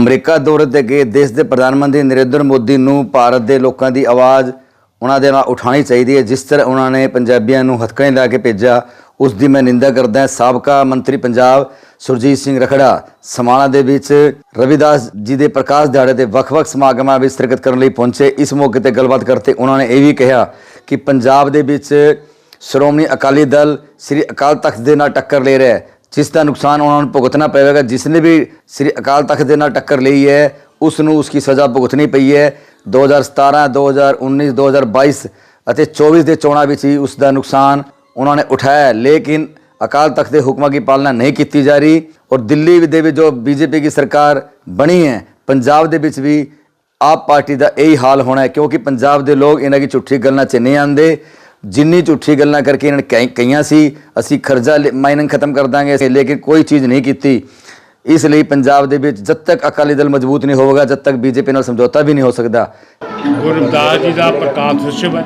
America ਦੌਰੇ ਤੇ ਗਏ ਦੇਸ਼ ਦੇ ਪ੍ਰਧਾਨ ਮੰਤਰੀ ਨਰਿੰਦਰ ਮੋਦੀ ਨੂੰ ਭਾਰਤ ਦੇ ਲੋਕਾਂ ਦੀ ਆਵਾਜ਼ ਉਹਨਾਂ ਦੇ ਨਾਲ ਉਠਾਉਣੀ ਚਾਹੀਦੀ ਹੈ। ਜਿਸ ਤਰ੍ਹਾਂ ਉਹਨਾਂ ਨੇ ਪੰਜਾਬੀਆਂ ਨੂੰ ਹੱਥਕੜੀ ਲਾ ਕੇ ਭੇਜਿਆ, ਉਸ ਦੀ ਮੈਂ ਨਿੰਦਾ ਕਰਦਾ ਹਾਂ। ਸਾਬਕਾ ਮੰਤਰੀ ਪੰਜਾਬ ਸੁਰਜੀਤ ਸਿੰਘ ਰਖੜਾ, ਸਮਾਣਾ ਦੇ ਵਿੱਚ ਰਵਿਦਾਸ ਜੀ ਦੇ ਪ੍ਰਕਾਸ਼ ਦਿਹਾੜੇ ਤੇ ਵੱਖ-ਵੱਖ ਸਮਾਗਮਾਂ ਵਿੱਚ ਸ਼ਿਰਕਤ ਕਰਨ ਲਈ ਪਹੁੰਚੇ। ਇਸ ਮੌਕੇ ਤੇ ਗੱਲਬਾਤ ਕਰਤੇ ਉਹਨਾਂ ਨੇ ਇਹ ਵੀ ਕਿਹਾ ਕਿ ਪੰਜਾਬ ਦੇ ਵਿੱਚ ਸ਼੍ਰੋਮਣੀ ਅਕਾਲੀ ਦਲ ਸ੍ਰੀ ਅਕਾਲ ਤਖਤ ਦੇ ਨਾਲ ਟੱਕਰ ਲੈ ਰਿਹਾ ਹੈ। ਜਿਸ ਦਾ ਨੁਕਸਾਨ ਉਹਨਾਂ ਨੂੰ ਭੁਗਤਣਾ ਪਵੇਗਾ, ਜਿਸ ਨੇ ਵੀ ਸ੍ਰੀ ਅਕਾਲ ਤਖਤ ਦੇ ਨਾਲ ਟੱਕਰ ਲਈ ਹੈ, ਉਸ ਨੂੰ ਉਸ ਉਸकी ਸਜ਼ਾ ਭੁਗਤਣੀ ਪਈ ਹੈ। 2017 2019 2022 ਅਤੇ 24 ਦੇ ਚੋਣਾਂ ਵਿੱਚ ਹੀ ਉਸ ਦਾ ਨੁਕਸਾਨ ਉਹਨਾਂ ਨੇ ਉਠਾਇਆ ਲੇਕਿਨ ਅਕਾਲ ਤਖਤ ਦੇ ਹੁਕਮਾਂ ਦੀ ਪਾਲਣਾ ਨਹੀਂ ਕੀਤੀ ਜਾ ਰਹੀ ਔਰ ਦਿੱਲੀ ਦੇ ਵਿੱਚ ਜੋ ਬੀਜੇਪੀ ਦੀ ਸਰਕਾਰ ਬਣੀ ਹੈ, ਪੰਜਾਬ ਦੇ ਵਿੱਚ ਵੀ ਆਪ ਪਾਰਟੀ ਦਾ ਇਹੀ ਹਾਲ ਹੋਣਾ ਹੈ, ਕਿਉਂਕਿ ਪੰਜਾਬ ਦੇ ਲੋਕ ਇਹਨਾਂ ਦੀ ਝੂਠੀ ਗੱਲਾਂ 'ਚ ਨਹੀਂ ਆਉਂਦੇ। ਜਿੰਨੀ ਝੂਠੀ ਗੱਲਾਂ ਕਰਕੇ ਇਹਨਾਂ ਨੇ ਕਹੀਆਂ ਸੀ ਅਸੀਂ ਖਰਚਾ ਮਾਈਨਿੰਗ ਖਤਮ ਕਰ ਦਾਂਗੇ ਅਸੀਂ ਲੇਕਿਨ ਕੋਈ ਚੀਜ਼ ਨਹੀਂ ਕੀਤੀ। ਇਸ ਲਈ ਪੰਜਾਬ ਦੇ ਵਿੱਚ ਜਦ ਤੱਕ ਅਕਾਲੀ ਦਲ ਮਜ਼ਬੂਤ ਨਹੀਂ ਹੋਵੇਗਾ ਜਦ ਤੱਕ ਬੀਜੇਪੀ ਨਾਲ ਸਮਝੌਤਾ ਵੀ ਨਹੀਂ ਹੋ ਸਕਦਾ। ਗੁਰੂ ਰਵਿਦਾਸ ਜੀ ਦਾ ਪ੍ਰਕਾਸ਼ ਉਤਸਵ ਹੈ।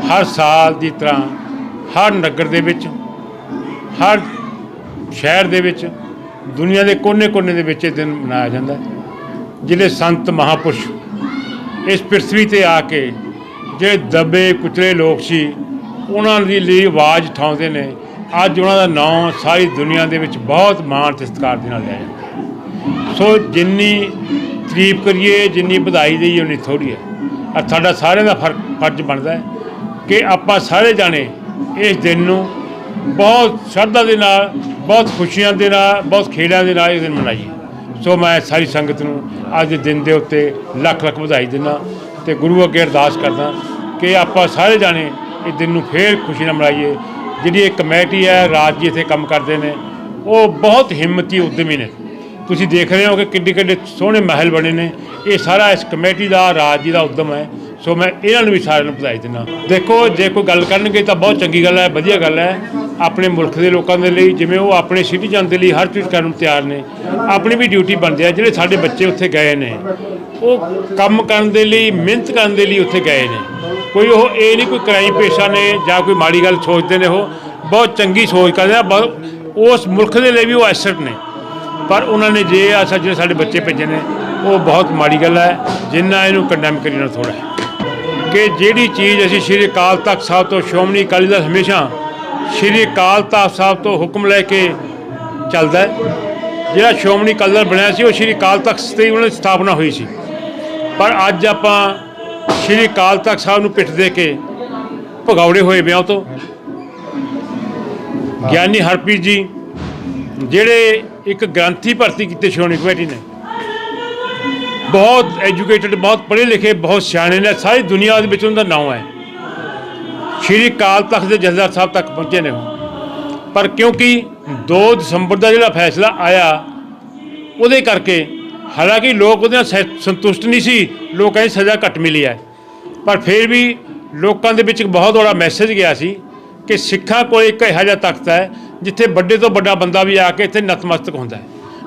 ਹਰ ਸਾਲ ਦੀ ਤਰ੍ਹਾਂ ਹਰ ਨਗਰ ਦੇ ਵਿੱਚ ਹਰ ਸ਼ਹਿਰ ਦੇ ਵਿੱਚ ਦੁਨੀਆ ਦੇ ਕੋਨੇ-ਕੋਨੇ ਦੇ ਵਿੱਚ ਇਹ ਦਿਨ ਮਨਾਇਆ ਜਾਂਦਾ ਜਿਹੜੇ ਸੰਤ ਮਹਾਪੁਰਸ਼ ਇਸ ਪ੍ਰਿਥਵੀ ਤੇ ਆ ਕੇ ਜਿਹੜੇ ਦਬੇ ਕੁਚਲੇ ਲੋਕ ਸੀ, ਉਹਨਾਂ ਦੀ ਲਈ ਆਵਾਜ਼ ਉਠਾਉਂਦੇ ਨੇ, ਅੱਜ ਉਹਨਾਂ ਦਾ ਨਾਮ ਸਾਰੀ ਦੁਨੀਆ ਦੇ ਵਿੱਚ ਬਹੁਤ ਮਾਣ ਤੇ ਸਤਿਕਾਰ ਦੇ ਨਾਲ ਲਿਆ ਜਾਂਦਾ ਸੋ ਜਿੰਨੀ ਤਾਰੀਫ ਕਰੀਏ, ਜਿੰਨੀ ਵਧਾਈ ਦੇਈਏ, ਉਨੀ ਥੋੜੀ ਹੈ। ਆ ਸਾਡਾ ਸਾਰਿਆਂ ਦਾ ਫ਼ਰਕ, ਫਰਜ਼ ਬਣਦਾ ਹੈ ਕਿ ਆਪਾਂ ਸਾਰੇ ਜਾਣੇ ਇਸ ਦਿਨ ਨੂੰ ਬਹੁਤ ਸ਼ਰਧਾ ਦੇ ਨਾਲ, ਬਹੁਤ ਖੁਸ਼ੀਆਂ ਦੇ ਨਾਲ, ਬਹੁਤ ਖੇੜਾਂ ਦੇ ਨਾਲ ਇਹ ਦਿਨ ਮਨਾਈਏ। ਸੋ ਮੈਂ ਸਾਰੀ ਸੰਗਤ ਨੂੰ ਅੱਜ ਦੇ ਦਿਨ ਦੇ ਉੱਤੇ ਲੱਖ ਲੱਖ ਵਧਾਈ ਦਿੰਦਾ ਤੇ ਗੁਰੂ ਅੱਗੇ ਅਰਦਾਸ ਕਰਦਾ। ਕਿ ਆਪਾਂ ਸਾਰੇ ਜਾਣੇ ਇਹ ਦਿਨ ਨੂੰ ਫੇਰ ਖੁਸ਼ੀ ਨਾਲ ਮਨਾਈਏ। ਜਿਹੜੀ ਇਹ ਕਮੇਟੀ ਹੈ, ਰਾਜ ਜੀ ਇੱਥੇ ਕੰਮ ਕਰਦੇ ਨੇ, ਉਹ ਬਹੁਤ ਹਿੰਮਤੀ ਉਦਮੀ ਨੇ। ਤੁਸੀਂ ਦੇਖ ਰਹੇ ਹੋ ਕਿ ਕਿੱਡੇ ਕਿੱਡੇ ਸੋਹਣੇ ਮਹਿਲ ਬਣੇ ਨੇ। ਇਹ ਸਾਰਾ ਇਸ ਕਮੇਟੀ ਦਾ, ਰਾਜ ਜੀ ਦਾ ਉਦਮ ਹੈ। ਸੋ ਮੈਂ ਇਹਨਾਂ ਨੂੰ ਵੀ ਸਾਰਿਆਂ ਨੂੰ ਵਧਾਈ ਦਿੰਦਾ। ਦੇਖੋ, ਜੇ ਕੋਈ ਗੱਲ ਕਰਨਗੇ ਤਾਂ ਬਹੁਤ ਚੰਗੀ ਗੱਲ ਹੈ, ਵਧੀਆ ਗੱਲ ਹੈ। ਆਪਣੇ ਮੁਲਕ ਦੇ ਲੋਕਾਂ ਦੇ ਲਈ, ਜਿਵੇਂ ਉਹ ਆਪਣੇ ਸਿਟੀਜ਼ਨ ਦੇ ਲਈ ਹਰ ਚੀਜ਼ ਕਰਨ ਨੂੰ ਤਿਆਰ ਨੇ। ਆਪਣੀ ਵੀ ਡਿਊਟੀ ਬਣਦੀ ਹੈ ਜਿਹੜੇ ਸਾਡੇ ਬੱਚੇ ਉੱਥੇ ਗਏ ਨੇ। ਉਹ ਕੰਮ ਕਰਨ ਦੇ ਲਈ, ਮਿਹਨਤ ਕਰਨ ਦੇ ਲਈ ਉੱਥੇ ਗਏ ਨੇ। ਕੋਈ ਉਹ ਇਹ ਨਹੀਂ ਕੋਈ ਕ੍ਰਾਈਮ ਪੇਸ਼ਾ ਨੇ ਜਾਂ ਕੋਈ ਮਾੜੀ ਗੱਲ ਸੋਚਦੇ ਨੇ ਉਹ। ਬਹੁਤ ਚੰਗੀ ਸੋਚ ਕਰਦੇ ਆ ਬਹੁਤ- ਉਸ ਮੁਲਕ ਦੇ ਲਈ ਵੀ ਉਹ ਐਸੈਟ ਨੇ। ਪਰ ਉਹਨਾਂ ਨੇ ਜੇ ਆ ਜਿਹੜੇ ਸਾਡੇ ਬੱਚੇ ਭੇਜੇ ਨੇ, ਉਹ ਬਹੁਤ ਮਾੜੀ ਗੱਲ ਹੈ ਜਿੰਨਾ ਇਹਨੂੰ ਕੰਡੈਮ ਕਰੀਣਾ ਥੋੜਾ ਹੈ ਕਿ ਜਿਹੜੀ ਚੀਜ਼ ਅਸੀਂ ਸ਼੍ਰੀ ਅਕਾਲ ਤਖਤ ਸਾਹਿਬ ਤੋਂ ਸ਼੍ਰੋਮਣੀ ਅਕਾਲੀ ਦਲ ਹਮੇਸ਼ਾ ਸ਼੍ਰੀ ਅਕਾਲ ਤਖਤ ਸਾਹਿਬ ਤੋਂ ਹੁਕਮ ਲੈ ਕੇ ਚੱਲਦਾ ਜਿਹੜਾ ਸ਼੍ਰੋਮਣੀ ਅਕਾਲੀ ਦਲ ਬਣਿਆ ਸੀ, ਉਹ ਸ਼੍ਰੀ ਅਕਾਲ ਤਖਤ ਤੇ ਉਹਨਾਂ ਦੀ ਸਥਾਪਨਾ ਹੋਈ ਸੀ। ਪਰ ਅੱਜ ਆਪਾਂ ਸ਼੍ਰੀ ਅਕਾਲ ਤਖਤ ਸਾਹਿਬ ਨੂੰ ਪਿੱਠ ਦੇ ਕੇ ਭਗੌੜੇ ਹੋਏ ਵਿਆਹ ਤੋਂ। ਗਿਆਨੀ ਹਰਪ੍ਰੀਤ ਜੀ, ਜਿਹੜੇ ਇੱਕ ਗ੍ਰੰਥੀ ਭਰਤੀ ਕੀਤੇ ਸ਼੍ਰੋਮਣੀ ਕਮੇਟੀ ਨੇ, ਬਹੁਤ ਐਜੂਕੇਟਡ ਬਹੁਤ ਪੜ੍ਹੇ ਲਿਖੇ, ਬਹੁਤ ਸਿਆਣੇ ਨੇ, ਸਾਰੀ ਦੁਨੀਆ ਦੇ ਵਿੱਚ ਉਹਨਾਂ ਦਾ ਨਾਮ ਹੈ। ਸ਼੍ਰੀ ਅਕਾਲ ਤਖਤ ਦੇ ਜਥੇਦਾਰ ਸਾਹਿਬ ਤੱਕ ਪਹੁੰਚੇ ਨੇ ਪਰ ਕਿਉਂਕਿ 2 ਦਸੰਬਰ ਦਾ ਜਿਹੜਾ ਫੈਸਲਾ ਆਇਆ, ਉਹਦੇ ਕਰਕੇ ਹਾਲਾਂਕਿ ਲੋਕ ਉਹਦੇ ਨਾਲ ਸਹਿ- ਸੰਤੁਸ਼ਟ ਨਹੀਂ ਸੀ, ਲੋਕਾਂ ਦੀ ਸਜ਼ਾ ਘੱਟ ਮਿਲੀ ਹੈ। ਪਰ ਫਿਰ ਵੀ ਲੋਕਾਂ ਦੇ ਵਿੱਚ ਇੱਕ ਬਹੁਤ ਬੜਾ ਮੈਸੇਜ ਗਿਆ ਸੀ ਕਿ ਸਿੱਖਾਂ ਕੋਲ ਇੱਕ ਇਹੋ ਜਿਹਾ ਤਖਤ ਹੈ, ਜਿੱਥੇ ਵੱਡੇ ਤੋਂ ਵੱਡਾ ਬੰਦਾ ਵੀ ਆ ਕੇ ਇੱਥੇ ਨਤਮਸਤਕ ਹੁੰਦਾ ਹੈ।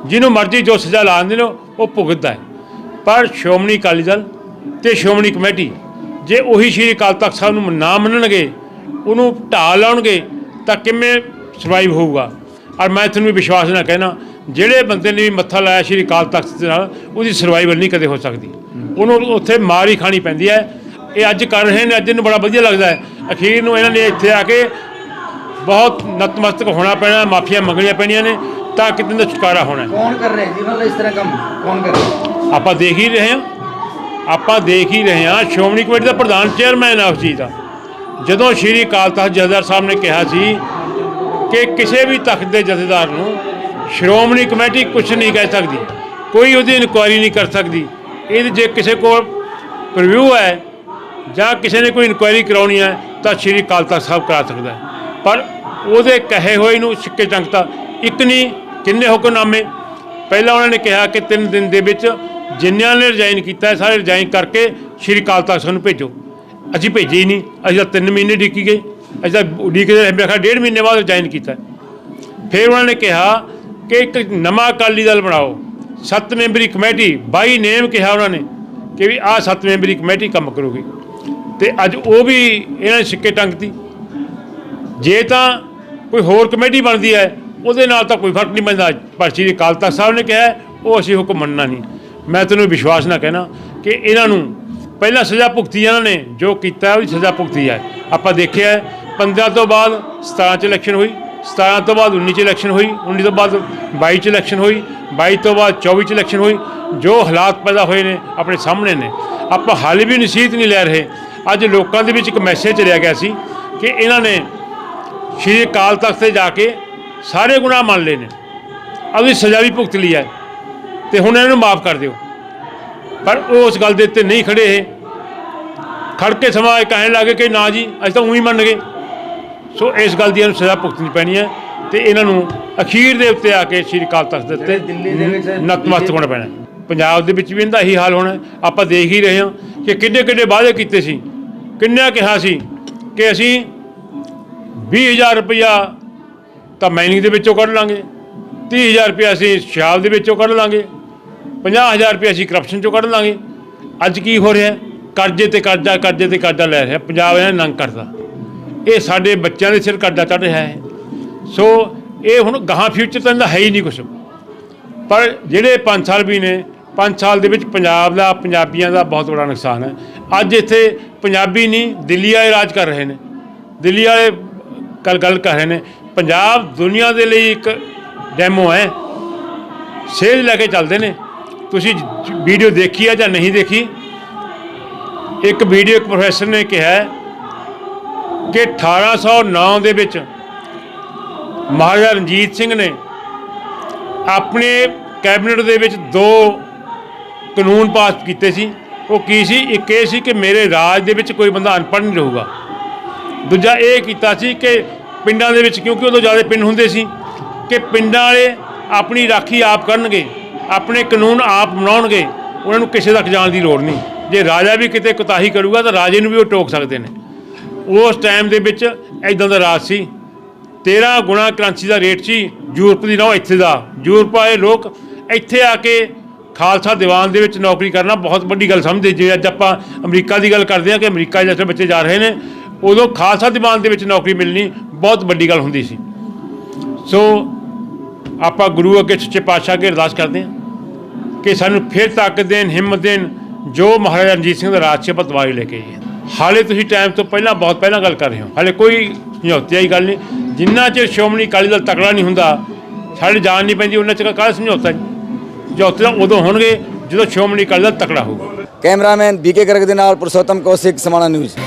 ਜਿਹਨੂੰ ਮਰਜ਼ੀ ਜੋ ਸਜ਼ਾ ਲਾਉਂਦੇ ਨੇ, ਉਹ ਭੁਗਤਦਾ ਹੈ। ਪਰ ਸ਼੍ਰੋਮਣੀ ਅਕਾਲੀ ਦਲ ਤੇ ਸ਼੍ਰੋਮਣੀ ਕਮੇਟੀ ਜੇ ਉਹੀ ਸ਼੍ਰੀ ਅਕਾਲ ਤਖਤ ਸਾਹਿਬ ਨੂੰ ਨਾ ਮੰਨਣਗੇ ਉਹਨੂੰ ਢਾਹ ਲਾਉਣਗੇ ਤਾਂ ਕਿਵੇਂ ਸਰਵਾਈਵ ਹੋਊਗਾ? ਔਰ ਮੈਂ ਤੁਹਾਨੂੰ ਵੀ ਵਿਸ਼ਵਾਸ ਨਾਲ ਕਹਿਣਾ ਜਿਹੜੇ ਬੰਦੇ ਨੇ ਵੀ ਮੱਥਾ ਲਾਇਆ ਸ਼੍ਰੀ ਅਕਾਲ ਤਖਤ ਦੇ ਨਾਲ ਉਹਦੀ ਸਰਵਾਈਵਲ ਨਹੀਂ ਕਦੇ ਹੋ ਸਕਦੀ। ਉਹਨੂੰ ਉੱਥੇ ਮਾਰ ਹੀ ਖਾਣੀ ਪੈਂਦੀ ਹੈ। ਇਹ ਅੱਜ ਕਰ ਰਹੇ ਨੇ ਅੱਜ ਇਹਨੂੰ ਬੜਾ ਵਧੀਆ ਲੱਗਦਾ ਹੈ। ਅਖੀਰ ਨੂੰ ਇਹਨਾਂ ਨੇ ਇੱਥੇ ਆ ਕੇ ਬਹੁਤ ਨਤਮਸਤਕ ਹੋਣਾ ਪੈਣਾ ਮਾਫੀਆਂ ਮੰਗਣੀਆਂ ਪੈਣੀਆਂ ਨੇ ਤਾਂ ਕਿਤੇ ਦਾ ਛੁਟਕਾਰਾ ਹੋਣਾ ਕੌਣ ਕਰ ਰਿਹਾ ਜੀ ਮਤਲਬ ਇਸ ਤਰ੍ਹਾਂ ਕੰਮ ਕੌਣ ਕਰ ਰਿਹਾ ਆਪਾਂ ਦੇਖ ਹੀ ਰਹੇ ਹਾਂ। ਆਪਾਂ ਦੇਖ ਹੀ ਰਹੇ ਹਾਂ, ਸ਼੍ਰੋਮਣੀ ਕਮੇਟੀ ਦਾ ਪ੍ਰਧਾਨ ਚੇਅਰਮੈਨ ਆ ਉਸ ਚੀਜ਼ ਦਾ। ਜਦੋਂ ਸ਼੍ਰੀ ਅਕਾਲ ਤਖਤ ਜਥੇਦਾਰ ਸਾਹਿਬ ਨੇ ਕਿਹਾ ਸੀ ਕਿ ਕਿਸੇ ਵੀ ਤਖਤ ਦੇ ਜਥੇਦਾਰ ਨੂੰ ਸ਼੍ਰੋਮਣੀ ਕਮੇਟੀ ਕੁਝ ਨਹੀਂ ਕਹਿ ਸਕਦੀ, ਕੋਈ ਉਹਦੀ ਇਨਕੁਆਇਰੀ ਨਹੀਂ ਕਰ ਸਕਦੀ ਇਹ ਜੇ ਕਿਸੇ ਕੋਲ ਰਿਵਿਊ ਹੈ ਜਾਂ ਕਿਸੇ ਨੇ ਕੋਈ ਇਨਕੁਆਇਰੀ ਕਰਾਉਣੀ ਹੈ, ਤਾਂ ਸ਼੍ਰੀ ਅਕਾਲ ਤਖਤ ਸਾਹਿਬ ਕਰਾ ਸਕਦਾ ਪਰ ਉਹਦੇ ਕਹੇ ਹੋਏ ਨੂੰ ਸਿੱਕੇ ਚੰਗਤਾ ਇੱਕ ਨਹੀਂ, ਕਿੰਨੇ ਹੁਕਮਨਾਮੇ। ਪਹਿਲਾਂ ਉਹਨਾਂ ਨੇ ਕਿਹਾ ਕਿ ਤਿੰਨ ਦਿਨ ਦੇ ਵਿੱਚ ਜਿੰਨਿਆਂ ਨੇ ਰਿਜ਼ਾਈਨ ਕੀਤਾ ਹੈ, ਸਾਰੇ ਰਿਜ਼ਾਈਨ ਕਰਕੇ ਸ਼੍ਰੀ ਅਕਾਲ ਤਖਤ ਸਾਹਿਬ ਨੂੰ ਭੇਜੋ। ਅਸੀਂ ਭੇਜੇ ਹੀ ਨਹੀਂ। ਅਸੀਂ ਤਾਂ 3 ਮਹੀਨੇ ਡਿੱਕੀ ਗਏ। ਅਸੀਂ ਤਾਂ ਉਡੀਕਦੇ ਮੇਰੇ ਖਿਆਲ ਡੇਢ ਮਹੀਨੇ ਬਾਅਦ ਰਿਜ਼ਾਈਨ ਕੀਤਾ ਫਿਰ ਉਹਨਾਂ ਨੇ ਕਿਹਾ ਕਿ ਇੱਕ ਨਵਾਂ ਅਕਾਲੀ ਦਲ ਬਣਾਓ। ਸੱਤ ਮੈਂਬਰੀ ਕਮੇਟੀ, ਬਾਈ ਨੇਮ ਕਿਹਾ ਉਹਨਾਂ ਨੇ ਕਿ ਵੀ ਆਹ ਸੱਤ ਮੈਂਬਰੀ ਕਮੇਟੀ ਕੰਮ ਕਰੂਗੀ। ਤੇ ਅੱਜ ਉਹ ਵੀ ਇਹਨਾਂ ਨੇ ਸਿੱਕੇ ਟੰਗਤੀ ਜੇ ਤਾਂ ਕੋਈ ਹੋਰ ਕਮੇਟੀ ਬਣਦੀ ਹੈ, ਉਹਦੇ ਨਾਲ ਤਾਂ ਕੋਈ ਫ਼ਰਕ ਨਹੀਂ ਪੈਂਦਾ। ਪਰ ਸ਼੍ਰੀ ਅਕਾਲ ਤਖਤ ਸਾਹਿਬ ਨੇ ਕਿਹਾ, ਉਹ ਅਸੀਂ ਹੁਕਮ ਮੰਨਣਾ ਨਹੀਂ। ਮੈਂ ਤੈਨੂੰ ਵਿਸ਼ਵਾਸ ਨਾ ਕਹਿਣਾ ਕਿ ਇਹਨਾਂ ਨੂੰ ਪਹਿਲਾਂ ਸਜ਼ਾ ਭੁਗਤੀ ਇਹਨਾਂ ਨੇ ਜੋ ਕੀਤਾ ਉਹਦੀ ਸਜ਼ਾ ਭੁਗਤੀ ਹੈ। ਆਪਾਂ ਦੇਖਿਆ ਹੈ, 15 ਤੋਂ ਬਾਅਦ 17 ਚ ਇਲੈਕਸ਼ਨ ਹੋਈ 17 ਤੋਂ ਬਾਅਦ 19 ਚ ਇਲੈਕਸ਼ਨ ਹੋਈ 19 ਤੋਂ ਬਾਅਦ 22 ਚ ਇਲੈਕਸ਼ਨ ਹੋਈ 22 ਤੋਂ ਬਾਅਦ 24 ਚ ਇਲੈਕਸ਼ਨ ਹੋਈ ਜੋ ਹਾਲਾਤ ਪੈਦਾ ਹੋਏ ਨੇ ਆਪਣੇ ਸਾਹਮਣੇ ਨੇ। ਆਪਾਂ ਹਾਲੇ ਵੀ ਨਸੀਹਤ ਨਹੀਂ ਲੈ ਰਹੇ। ਅੱਜ ਲੋਕਾਂ ਦੇ ਵਿੱਚ ਇੱਕ ਮੈਸੇਜ ਚਲਿਆ ਗਿਆ ਸੀ ਕਿ ਇਹਨਾਂ ਨੇ ਸ਼੍ਰੀ ਅਕਾਲ ਤਖਤ ਤੇ ਜਾ ਕੇ ਸਾਰੇ ਗੁਨਾਹ ਮੰਨ ਲਏ ਨੇ। ਉਹਦੀ ਸਜ਼ਾ ਵੀ ਭੁਗਤ ਲਈ ਹੈ। ਤੇ ਹੁਣ ਇਹਨਾਂ ਨੂੰ ਮਾਫ ਕਰ ਦਿਓ। ਪਰ ਉਹ ਉਸ ਗੱਲ ਦੇ ਉੱਤੇ ਨਹੀਂ ਖੜੇ ਇਹ। ਖੜ ਕੇ ਸਮਾਂ ਇਹ ਕਹਿਣ ਲੱਗੇ ਕਿ ਨਾ ਜੀ ਅਸੀਂ ਤਾਂ ਉਹੀ ਮੰਨ ਗਏ। ਸੋ ਇਸ ਗੱਲ ਦੀ ਇਹਨੂੰ ਸਜ਼ਾ ਭੁਗਤਣੀ ਪੈਣੀ ਹੈ ਤੇ ਇਹਨਾਂ ਨੂੰ ਅਖੀਰ ਦੇ ਉੱਤੇ ਆ ਕੇ ਸ਼੍ਰੀ ਅਕਾਲ ਤਖਤ ਦੇ ਉੱਤੇ ਨਤਮਸਤਕ ਹੋਣਾ ਪੈਣਾ ਪੰਜਾਬ ਦੇ ਵਿੱਚ ਵੀ ਇਹਦਾ ਇਹੀ ਹਾਲ ਹੋਣਾ ਹੈ। ਆਪਾਂ ਦੇਖ ਹੀ ਰਹੇ ਹਾਂ ਕਿ ਕਿੰਨੇ ਕਿੰਨੇ ਵਾਅਦੇ ਕੀਤੇ ਸੀ। ਕਿੰਨਿਆ ਕਿਹਾ ਸੀ ਕਿ ਅਸੀਂ 20000 ਰੁਪਇਆ ਤਾਂ ਮਾਈਨਿੰਗ ਦੇ ਵਿੱਚੋਂ ਕੱਢ ਲਾਂਗੇ। 30000 ਰੁਪਇਆ ਅਸੀਂ ਸ਼ਰਾਬ ਦੇ ਵਿੱਚੋਂ ਕੱਢ ਲਾਂਗੇ 50000 ਰੁਪਇਆ ਅਸੀਂ ਕਰਪਸ਼ਨ ਚੋਂ ਕੱਢ ਲਾਂਗੇ। ਅੱਜ ਕੀ ਹੋ ਰਿਹਾ? ਕਰਜ਼ੇ ਤੇ ਕਰਜ਼ਾ, ਕਰਜ਼ੇ ਤੇ ਕਰਜ਼ਾ ਲੈ ਰਿਹਾ, ਪੰਜਾਬ ਇਹਨਾਂ ਨੇ ਨੰਗ ਕਰਦਾ ਇਹ ਸਾਡੇ ਬੱਚਿਆਂ ਦੇ ਸਿਰ ਕਰਜ਼ਾ ਚੜ ਰਿਹਾ ਹੈ। ਸੋ ਇਹ ਹੁਣ ਗਾਹਾਂ ਫਿਊਚਰ ਤਾਂ ਇਹਦਾ ਹੈ ਹੀ ਨਹੀਂ ਕੁਛ। ਪਰ ਜਿਹੜੇ 5 ਸਾਲ ਵੀ ਨੇ 5 ਸਾਲ ਦੇ ਵਿੱਚ ਪੰਜਾਬ ਦਾ, ਪੰਜਾਬੀਆਂ ਦਾ ਬਹੁਤ ਬੜਾ ਨੁਕਸਾਨ ਹੈ। ਅੱਜ ਇੱਥੇ ਪੰਜਾਬੀ ਨਹੀਂ, ਦਿੱਲੀ ਵਾਲੇ ਰਾਜ ਕਰ ਰਹੇ ਨੇ। ਦਿੱਲੀ ਵਾਲੇ ਗੱਲ ਗੱਲ ਕਰ ਰਹੇ ਨੇ। ਪੰਜਾਬ ਦੁਨੀਆ ਦੇ ਲਈ ਇੱਕ ਡੈਮੋ ਹੈ। ਸੇਧ ਲੈ ਕੇ ਚੱਲਦੇ ਨੇ। ਤੁਸੀਂ ਵੀਡੀਓ ਦੇਖੀ ਹੈ ਜਾਂ ਨਹੀਂ ਦੇਖੀ? ਇੱਕ ਵੀਡੀਓ ਇੱਕ ਪ੍ਰੋਫੈਸਰ ਨੇ ਕਿਹਾ ਹੈ ਕਿ 1809 ਦੇ ਵਿੱਚ ਮਹਾਰਾਜਾ ਰਣਜੀਤ ਸਿੰਘ ਨੇ ਆਪਣੇ ਕੈਬਨਿਟ ਦੇ ਵਿੱਚ ਦੋ ਕਾਨੂੰਨ ਪਾਸ ਕੀਤੇ ਸੀ। ਉਹ ਕੀ ਸੀ? ਇੱਕ ਇਹ ਸੀ ਕਿ ਮੇਰੇ ਰਾਜ ਦੇ ਵਿੱਚ ਕੋਈ ਬੰਦਾ ਅਨਪੜ੍ਹ ਨਹੀਂ ਰਹੂਗਾ। ਦੂਜਾ ਇਹ ਕੀਤਾ ਸੀ ਕਿ ਪਿੰਡਾਂ ਦੇ ਵਿੱਚ ਕਿਉਂਕਿ ਉਦੋਂ ਜ਼ਿਆਦਾ ਪਿੰਡ ਹੁੰਦੇ ਸੀ। ਕਿ ਪਿੰਡਾਂ ਵਾਲੇ ਆਪਣੀ ਰਾਖੀ ਆਪ ਕਰਨਗੇ, ਆਪਣੇ ਕਾਨੂੰਨ ਆਪ ਬਣਾਉਣਗੇ, ਉਹਨਾਂ ਨੂੰ ਕਿਸੇ ਤੱਕ ਜਾਣ ਦੀ ਲੋੜ ਨਹੀਂ। ਜੇ ਰਾਜਾ ਵੀ ਕਿਤੇ ਕੁਤਾਹੀ ਕਰੂਗਾ ਤਾਂ ਰਾਜੇ ਨੂੰ ਵੀ ਉਹ ਟੋਕ ਸਕਦੇ ਨੇ। ਉਸ ਟਾਈਮ ਦੇ ਵਿੱਚ ਐਦਾਂ ਦਾ ਰਾਜ ਸੀ। 13 ਗੁਣਾ ਕਰੰਸੀ ਦਾ ਰੇਟ ਸੀ। ਯੂਰਪ ਦੀ ਨਾਲੋਂ ਇੱਥੇ ਦਾ। ਯੂਰਪ ਵਾਲੇ ਲੋਕ ਇੱਥੇ ਆ ਕੇ ਖਾਲਸਾ ਦੀਵਾਨ ਦੇ ਵਿੱਚ ਨੌਕਰੀ ਕਰਨਾ ਬਹੁਤ ਵੱਡੀ ਗੱਲ ਸਮਝਦੇ। ਜੇ ਅੱਜ ਆਪਾਂ ਅਮਰੀਕਾ ਦੀ ਗੱਲ ਕਰਦੇ ਹਾਂ ਕਿ ਅਮਰੀਕਾ 'ਚ ਜਿਹੜੇ ਬੱਚੇ ਜਾ ਰਹੇ ਨੇ, ਉਦੋਂ ਖਾਲਸਾ ਦੀਵਾਨ ਦੇ ਵਿੱਚ ਨੌਕਰੀ ਮਿਲਣੀ ਬਹੁਤ ਵੱਡੀ ਗੱਲ ਹੁੰਦੀ ਸੀ। ਸੋ ਆਪਾਂ ਗੁਰੂ ਅੱਗੇ ਸੱਚੇ ਪਾਤਸ਼ਾਹ ਅੱਗੇ ਅਰਦਾਸ ਕਰਦੇ ਹਾਂ ਕਿ ਸਾਨੂੰ ਫਿਰ ਤਾਕਤ ਦੇਣ, ਹਿੰਮਤ ਦੇਣ, ਜੋ ਮਹਾਰਾਜਾ ਰਣਜੀਤ ਸਿੰਘ ਦਾ ਰਾਜ ਸੀ ਆਪਾਂ ਲੈ ਕੇ ਆਈਏ ਹਾਲੇ ਤੁਸੀਂ ਟਾਈਮ ਤੋਂ ਪਹਿਲਾਂ, ਬਹੁਤ ਪਹਿਲਾਂ ਗੱਲ ਕਰ ਰਹੇ ਹੋ। ਹਾਲੇ ਕੋਈ ਸਮਝੌਤੇ ਵਾਲੀ ਗੱਲ ਨਹੀਂ। ਜਿੰਨਾ ਚਿਰ ਸ਼੍ਰੋਮਣੀ ਅਕਾਲੀ ਦਲ ਤਕੜਾ ਨਹੀਂ ਹੁੰਦਾ, ਸਾਡੀ ਜਾਨ ਨਹੀਂ ਪੈਂਦੀ ਉਹਨਾਂ ਚਿਰ ਕਾਹਦਾ ਸਮਝੌਤਾ ਸਮਝੌਤੇ ਤਾਂ ਉਦੋਂ ਹੋਣਗੇ ਜਦੋਂ ਸ਼੍ਰੋਮਣੀ ਅਕਾਲੀ ਦਲ ਤਕੜਾ ਹੋਊਗਾ। ਕੈਮਰਾਮੈਨ ਬੀਕੇ ਗਰਗ ਦੇ ਨਾਲ ਪੁਰਸ਼ੋਤਮ ਕੌਸ਼ਿਕ, ਸਮਾਣਾ ਨਿਊਜ਼।